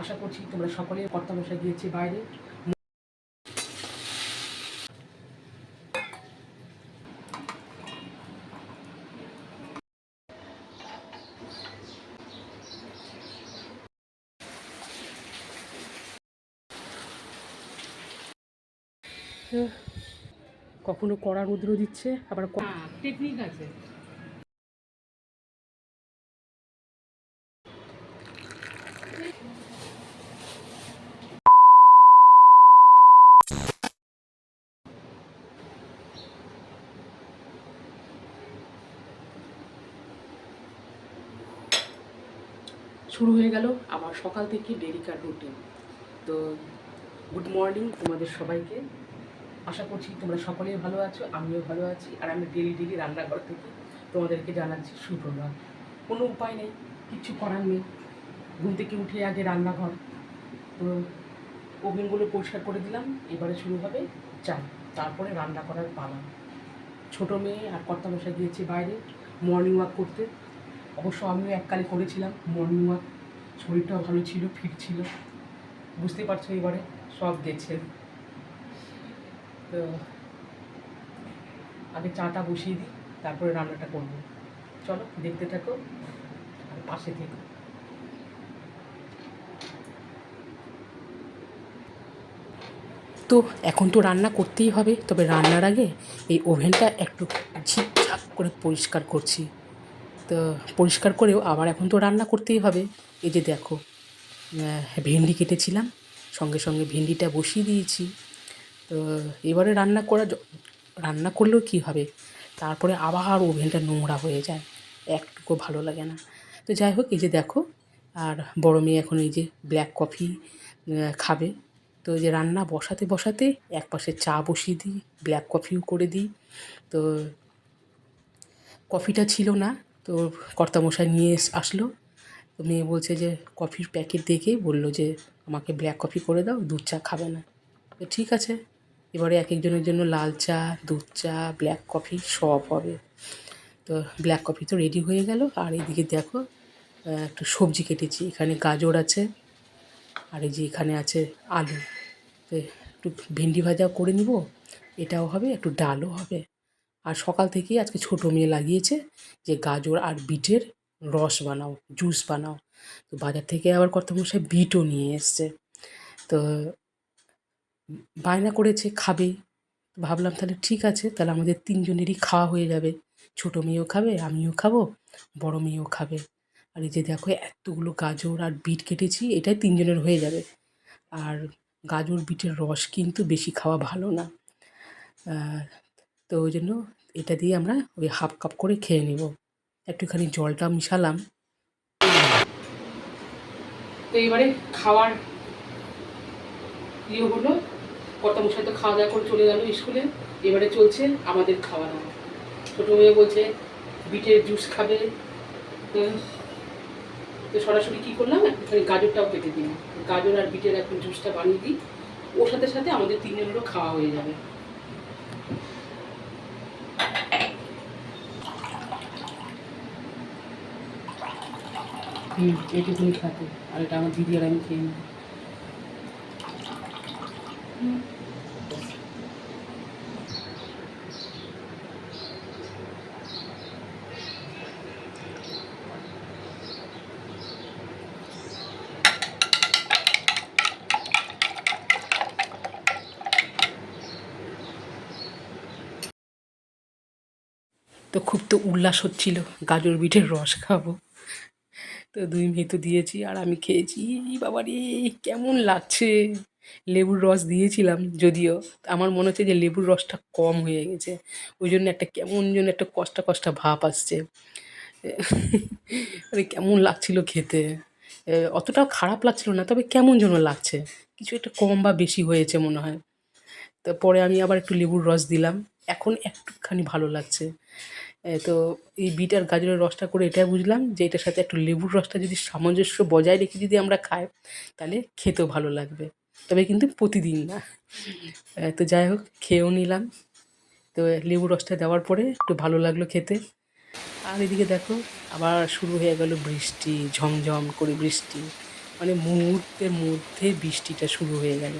আশা করছি তোমরা সকলে কর্তামশাই গিয়েছে বাইরে। কখনো কড়া রৌদ্র দিচ্ছে আবার টেকনিক আছে। শুরু হয়ে গেল আবার সকাল থেকে ডেলিকার রুটিন তো গুড মর্নিং তোমাদের সবাইকে। আশা করছি তোমরা সকলেই ভালো আছো, আমিও ভালো আছি, আর আমি ডেলি ডেলি রান্নাঘর থেকে তোমাদেরকে জানাচ্ছি সুপ্রভাত। কোনো উপায় নেই, কিচ্ছু করার নেই। ঘুম থেকে উঠে আগে রান্নাঘর। তো ওভেনগুলো পরিষ্কার করে দিলাম, এবারে শুরু হবে চা তারপরে রান্না করার পালা। ছোটো মেয়ে আর কর্তামশাই গিয়েছে বাইরে মর্নিং ওয়াক করতে। অবশ্য আমিও এককালে করেছিলাম মর্নিং ওয়াক শরীরটাও ভালো ছিল, ফিট ছিল। বুঝতে পারছ এবারে, সব গেছে। তো আগে চাটা বসিয়ে দিই, তারপরে রান্নাটা করব। চলো, দেখতে থাকো, আর পাশে থেকো। তো এখন তো রান্না করতেই হবে, তবে রান্নার আগে এই ওভেনটা একটু ঝিকঝাক করে পরিষ্কার করছি। তো পরিষ্কার করেও আবার এখন তো রান্না করতেই হবে। এই যে দেখো ভেন্ডি কেটেছিলাম, সঙ্গে সঙ্গে ভেন্ডিটা বসিয়ে দিয়েছি। তো এবারে রান্না করা রান্না করলেও কী হবে? তারপরে আবার ওভেনটা নোংরা হয়ে যায়, একটুকু ভালো লাগে না। তো যাই হোক, এই যে দেখো, আর বড় মেয়ে এখন এই যে ব্ল্যাক কফি খাবে। তো এই যে রান্না বসাতে বসাতে এক পাশে চা বসিয়ে দিই, ব্ল্যাক কফিও করে দিই। তো কফিটা ছিল না তো কর্তামশাই নিয়ে আসলো। তো মেয়ে বলছে যে, কফির প্যাকেট দেখেই বলল যে, আমাকে ব্ল্যাক কফি করে দাও, দুধ চা খাবে না। তো ঠিক আছে, এবারে এক একজনের জন্য লাল চা, দুধ চা ব্ল্যাক কফি সব হবে। তো ব্ল্যাক কফি তো রেডি হয়ে গেল। আর এদিকে দেখো একটু সবজি কেটেছি। এখানে গাজর আছে, আর এই যে এখানে আছে আলু। তো একটু ভেন্ডি ভাজা করে নিব, এটাও হবে, একটু ডালও হবে। আর সকাল থেকেই আজকে ছোটো মেয়ে লাগিয়েছে যে গাজর আর বিটের রস বানাও জুস বানাও। তো বাজার থেকে আবার কর্তামশাই বিটও নিয়ে এসছে। তো বায়না করেছে, খাবে। ভাবলাম তাহলে ঠিক আছে, তাহলে আমাদের তিনজনেরই খাওয়া হয়ে যাবে। ছোটো মেয়েও খাবে, আমিও খাব, বড় মেয়েও খাবে। আর এই যে দেখো, এতগুলো গাজর আর বিট কেটেছি, এটাই তিনজনের হয়ে যাবে। আর গাজর, বিটের রস কিন্তু বেশি খাওয়া ভালো না। তো ওই জন্য এটা দিয়ে আমরা ওই হাফ কাপ করে খেয়ে নেব। একটুখানি জলটা মিশালাম। তো এবারে খাওয়ার ইয়ে হলো কর্তামশাই তো খাওয়া দাওয়া করে চলে গেল স্কুলে। এবারে চলছে আমাদের খাওয়া দাওয়া ছোটো মেয়ে বলছে, বিটের জুস খাবে। তো তো সরাসরি কী করলাম, একটুখানি গাজরটাও কেটে দিলাম। গাজর আর বিটের এখন জুসটা বানিয়ে দিই। ওর সাথে সাথে আমাদের তিনজনেরও খাওয়া হয়ে যাবে। হুম এইটুকুনি খাতে আর এটা আমার দিদি আর আমি খেয়ে নিই তো খুব তো উল্লাস হচ্ছিল, গাজর বিটের রস খাব। তো দুই মেয়ে তো দিয়েছি আর আমি খেয়েছি। বাবা রে, কেমন লাগছে? লেবুর রস দিয়েছিলাম যদিও। আমার মনে হচ্ছে যে লেবুর রসটা কম হয়ে গেছে। ওই জন্য একটা কেমন যেন একটা কষ্টা কষ্টা ভাব আসছে। মানে কেমন লাগছিল খেতে। অতটাও খারাপ লাগছিল না, তবে কেমন যেন লাগছে। কিছু একটা কম বা বেশি হয়েছে মনে হয়। তো পরে আমি আবার একটু লেবুর রস দিলাম। এখন একটুখানি ভালো লাগছে। তো এই বিট আর গাজরের রসটা করে এটা বুঝলাম যে এটার সাথে একটু লেবুর রসটা যদি সামঞ্জস্য বজায় রেখে যদি আমরা খাই, তাহলে খেতেও ভালো লাগবে। তবে কিন্তু প্রতিদিন না। তো যাই হোক, খেয়েও নিলাম। তো লেবু রসটা দেওয়ার পরে একটু ভালো লাগল খেতে। আর এদিকে দেখো, আবার শুরু হয়ে গেল বৃষ্টি, ঝমঝম করে বৃষ্টি। মানে মুহূর্তের মধ্যে বৃষ্টিটা শুরু হয়ে গেল।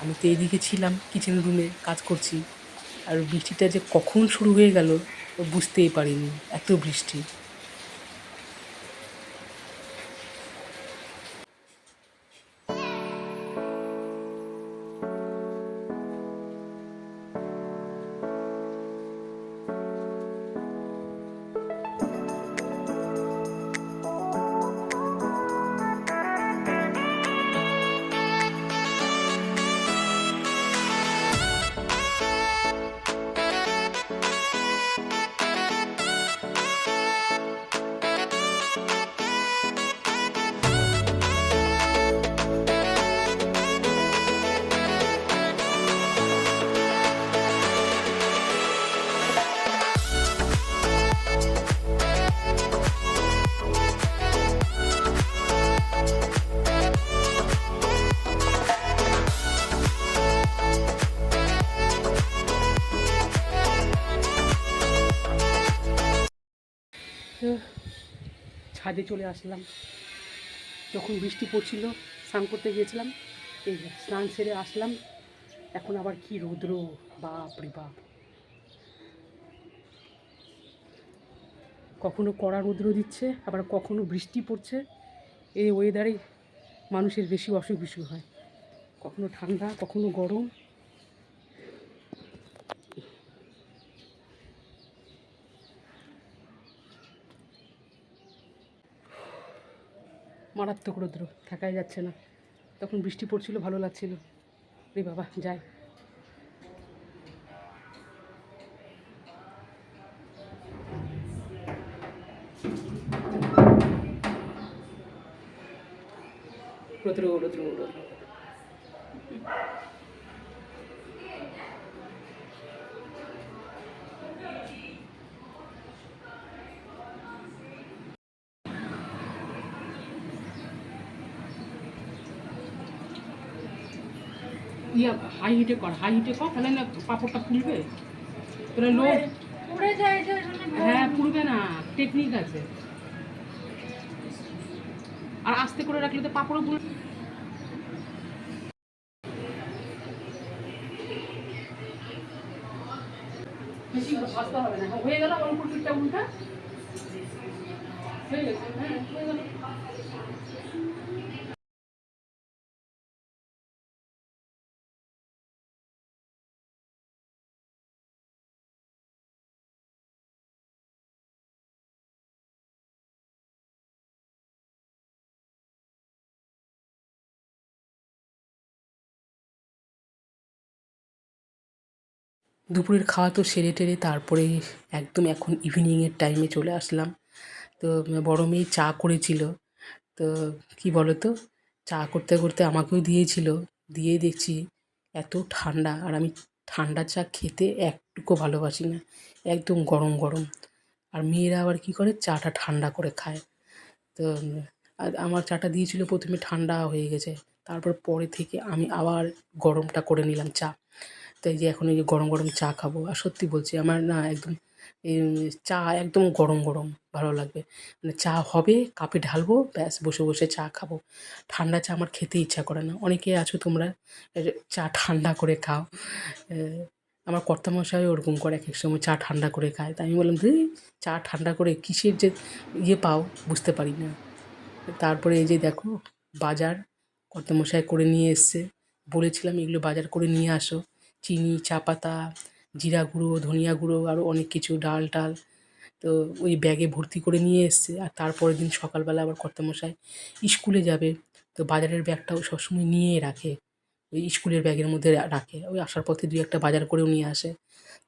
আমি তো এইদিকে ছিলাম কিচেন রুমে কাজ করছি। আর বৃষ্টিটা যে কখন শুরু হয়ে গেল, বুঝতেই পারিনি, এত বৃষ্টি। ছাদে চলে আসলাম। যখন বৃষ্টি পড়ছিল, স্নান করতে গিয়েছিলাম, এই স্নান সেরে আসলাম। এখন আবার কি রৌদ্র, বাপ রে বাপ। কখনো কড়া রৌদ্র দিচ্ছে, আবার কখনো বৃষ্টি পড়ছে। এই ওয়েদারে মানুষের বেশি অসুখ বিসুখ হয়। কখনো ঠান্ডা, কখনো গরম। মারাত্মক রৌদ্র, থাকাই যাচ্ছে না। তখন বৃষ্টি পড়ছিল, ভালো লাগছিল। রে বাবা, যাই। রৌদ্র রৌদ্র রৌদ্র। ইয়া হাই হিটে কর হাই হিটে কর তাহলে না পাপড়টা ফুলবে। তাহলে লো উড়ে যায় হ্যাঁ পুড়বে না টেকনিক আছে। আর আস্তে করে রাখলে তো পাপড়ও পুড়ে বেশি ভাজতে হবে না। হয়ে গেল অল্প পিঠটা উল্টা। হয়ে গেছে হ্যাঁ হয়ে গেল। দুপুরের খাওয়া তো সেরে টেরে তারপরে একদম এখন ইভিনিংয়ের টাইমে চলে আসলাম। তো, বড় মেয়ে চা করেছিল। তো, কি বলো তো চা করতে করতে আমাকেও দিয়েছিল। দিয়ে দেখছি এত ঠান্ডা আর আমি ঠান্ডা চা খেতে একটুকু ভালোবাসি না। একদম গরম গরম। আর মেয়েরা আবার কী করে? চাটা ঠান্ডা করে খায়। তো আমার চাটা দিয়েছিল প্রথমে ঠান্ডা হয়ে গেছে। তারপর পরে থেকে আমি আবার গরমটা করে নিলাম চা। তো এই যে এখন এই যে গরম গরম চা খাব। আর সত্যি বলছি, আমার না একদম চা একদম গরম গরম ভালো লাগবে। মানে চা হবে, কাপে ঢালবো, ব্যাস, বসে বসে চা খাব। ঠান্ডা চা আমার খেতে ইচ্ছা করে না। অনেকে আছো তোমরা চা ঠান্ডা করে খাও। আমার কর্তামশাই ওরকম করে এক এক সময় চা ঠান্ডা করে খায়। তাই আমি বললাম, ধুই, চা ঠান্ডা করে কিসের যে ইয়ে পাও? বুঝতে পারি না। তারপরে এই যে দেখো, বাজার, কর্তামশাই করে নিয়ে এসছে। বলেছিলাম, এগুলো বাজার করে নিয়ে আসো। চিনি, চা পাতা, জিরা গুঁড়ো, ধনিয়া গুঁড়ো আরও অনেক কিছু, ডাল টাল। তো ওই ব্যাগে ভর্তি করে নিয়ে এসছে। আর তারপরের দিন সকালবেলা আবার কর্তামশাই স্কুলে যাবে। তো বাজারের ব্যাগটাও সবসময় নিয়ে রাখে। ওই স্কুলের ব্যাগের মধ্যে রাখে। ওই আসার পথে দুই একটা বাজার করেও নিয়ে আসে।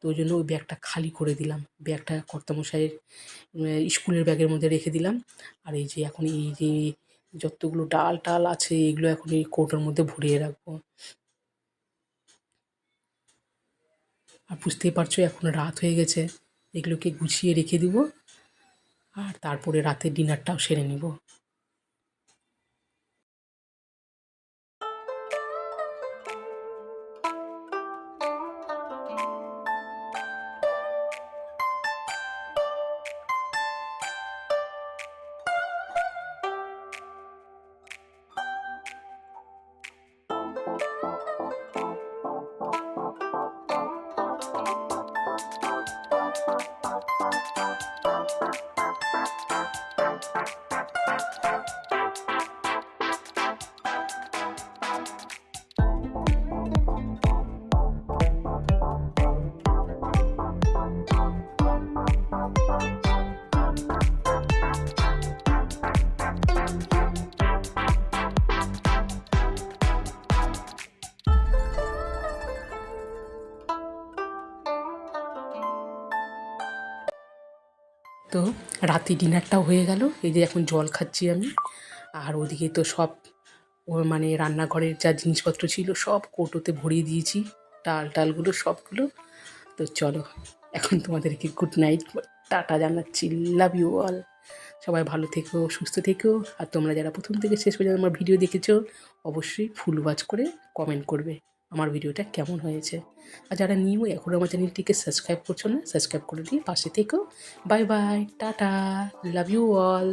তো ওই জন্য ওই ব্যাগটা খালি করে দিলাম। ব্যাগটা কর্তামশাইয়ের স্কুলের ব্যাগের মধ্যে রেখে দিলাম। আর এই যে এখন এই যে যতগুলো ডাল টাল আছে, এগুলো এখন এই কৌটোর মধ্যে ভরিয়ে রাখব। আর বুঝতেই পারছ, এখন রাত হয়ে গেছে। এগুলোকে গুছিয়ে রেখে দিব। আর তারপরে রাতের ডিনারটাও সেরে নিব। তো রাতে ডিনারটাও হয়ে গেল। এই যে এখন জল খাচ্ছি আমি। আর ওদিকে তো সব মানে রান্নাঘরের যা জিনিসপত্র ছিল সব কৌটোতে ভরিয়ে দিয়েছি। ডাল টালগুলো সবগুলো। তো চলো, এখন তোমাদেরকে গুড নাইট টাটা জানাচ্ছি লাভ ইউ অল সবাই ভালো থেকো, সুস্থ থেকো। আর তোমরা যারা প্রথম থেকে শেষ পর্যন্ত আমার ভিডিও দেখেছ, অবশ্যই ফুল ওয়াচ করে কমেন্ট করবে। আমার ভিডিওটা কেমন হয়েছে। আর যারা নিউ, এখন আমার চ্যানেলটিকে সাবস্ক্রাইব করছ না, সাবস্ক্রাইব করে দিয়ে পাশে থেকেও। Bye bye, tata love you all